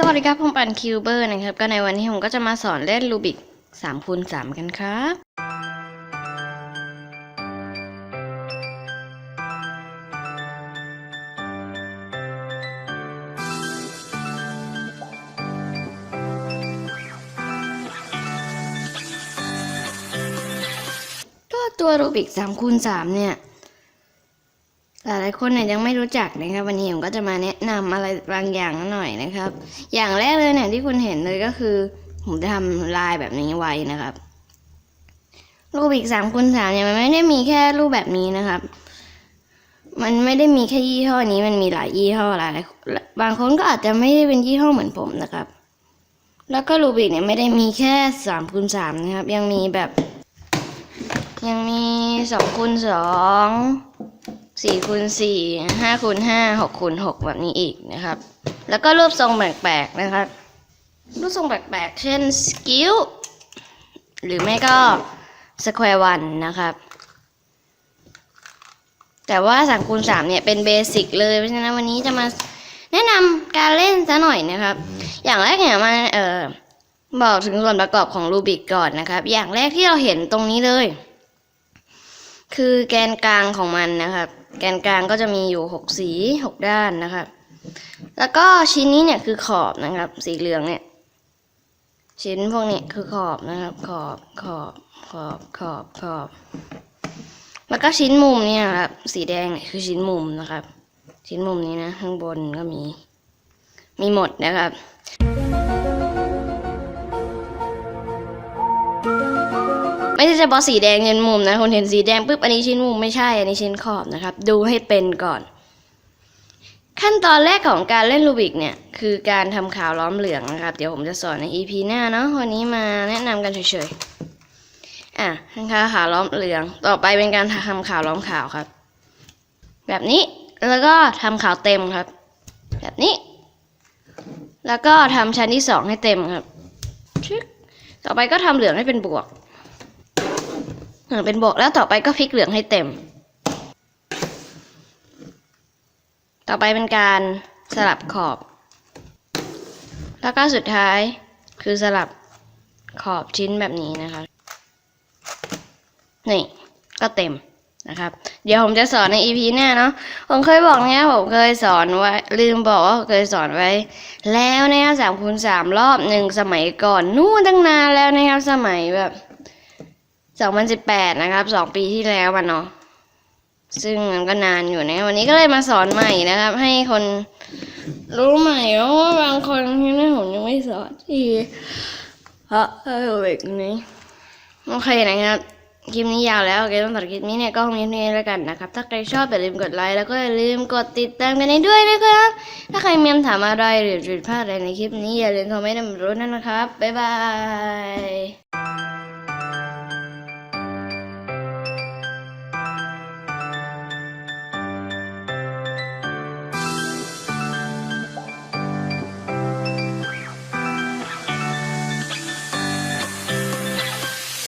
สวัสดีครับผมปันคิวเบอร์นะครับ ก็ในวันนี้ผมก็จะมาสอนเล่นรูบิก3คูณ3กันครับก็ตัวรูบิก3คูณ3เนี่ย หลายคนเนี่ยยังไม่รู้จักนะครับ วันนี้ผมก็จะมาแนะนำอะไรบางอย่างหน่อยนะครับ อย่างแรกเลยเนี่ยที่คุณเห็นเลยก็คือ ผมจะทำลายแบบนี้ไว้นะครับ รูปอีกสามคูณสามเนี่ยมันไม่ได้มีแค่รูปแบบนี้นะครับ มันไม่ได้มีแค่ยี่ห้อนี้มันมีหลายยี่ห้อหลายบางคนก็อาจจะไม่ได้เป็นยี่ห้อเหมือนผมนะครับ แล้วก็รูบิกเนี่ยไม่ได้มีแค่สามคูณสามนะครับ ยังมีแบบ ยังมีสองคูณสอง สี่คูณสี่ห้าคูณห้าหกคูณหกแบบนี้อีกนะครับ แล้วก็รูปทรงแปลกๆนะครับ รูปทรงแปลกๆ เช่นสกิลหรือไม่ก็สแควร์วันนะครับ แต่ว่าสามคูณสามเนี่ยเป็นเบสิกเลยเพราะฉะนั้นวันนี้จะมาแนะนำการเล่นซะหน่อยนะครับ อย่างแรกเนี่ยมาเอ่อบอกถึงส่วนประกอบของรูบิกก่อนนะครับ อย่างแรกที่เราเห็นตรงนี้เลย คือแกนกลางของมันนะครับ แกนกลางก็จะมีอยู่หกสีหกด้านนะครับ แล้วก็ชิ้นนี้เนี่ยคือขอบนะครับ สีเหลืองเนี่ย ชิ้นพวกนี้คือขอบนะครับ ขอบขอบขอบขอบขอบ แล้วก็ชิ้นมุมเนี่ยครับ สีแดงเนี่ยคือชิ้นมุมนะครับ ชิ้นมุมนี้นะ ข้างบนก็มี มีหมดนะครับ ไม่ใช่เฉพาะสีแดงเงินมุมนะคนเห็นสีแดงปุ๊บอันนี้ชิ้นมุมไม่ใช่อันนี้ชิ้นขอบนะครับ ดูให้เป็นก่อน ขั้นตอนแรกของการเล่นรูบิกเนี่ยคือการทำขาวล้อมเหลืองนะครับ เดี๋ยวผมจะสอนใน EP หน้าเนาะวันนี้มาแนะนำกันเฉยๆอะทำขาวขาวล้อมเหลือง ต่อไปเป็นการทำขาวล้อมขาวครับ แบบนี้แล้วก็ทำขาวเต็มครับ แบบนี้ แล้วก็ทำชั้นที่สองให้เต็มครับชึกต่อไปก็ทำเหลืองให้เป็นบวก เหลืองเป็นบวกแล้วต่อไปก็พลิกเหลืองให้เต็ม ต่อไปเป็นการสลับขอบ แล้วก็สุดท้ายคือสลับขอบชิ้นแบบนี้นะคะ นี่ก็เต็มนะครับ เดี๋ยวผมจะสอนใน EP หน้าเนาะ ผมเคยบอกนะผมเคยสอนไว้ ลืมบอกว่าเคยสอนไว้ แล้วนะครับสามคูณสามรอบหนึ่งสมัยก่อน นู่นตั้งนานแล้วนะครับสมัยแบบ สองพันสิบแปดนะครับสองปีที่แล้วมันเนาะซึ่งมันก็นานอยู่นะ วันนี้ก็เลยมาสอนใหม่นะครับ ให้คนรู้ใหม่เพราะว่าบางคนที่นี่ผมยังไม่สอนทีเพราะเออเด็กนี้โอเคนะครับคลิปนี้ยาวแล้วโอเคต้องตัดคลิปนี้เนี่ยก็มีเท่านี้แล้วกันนะครับ ถ้าใครชอบอย่าลืมกดไลค์แล้วก็อย่าลืมกดติดตามกันให้ด้วยนะครับ ถ้าใครมีคำถามอะไรหรือผิดพลาดอะไรในคลิปนี้อย่าลืมคอมเมนต์มารู้นั่นนะครับบ๊ายบาย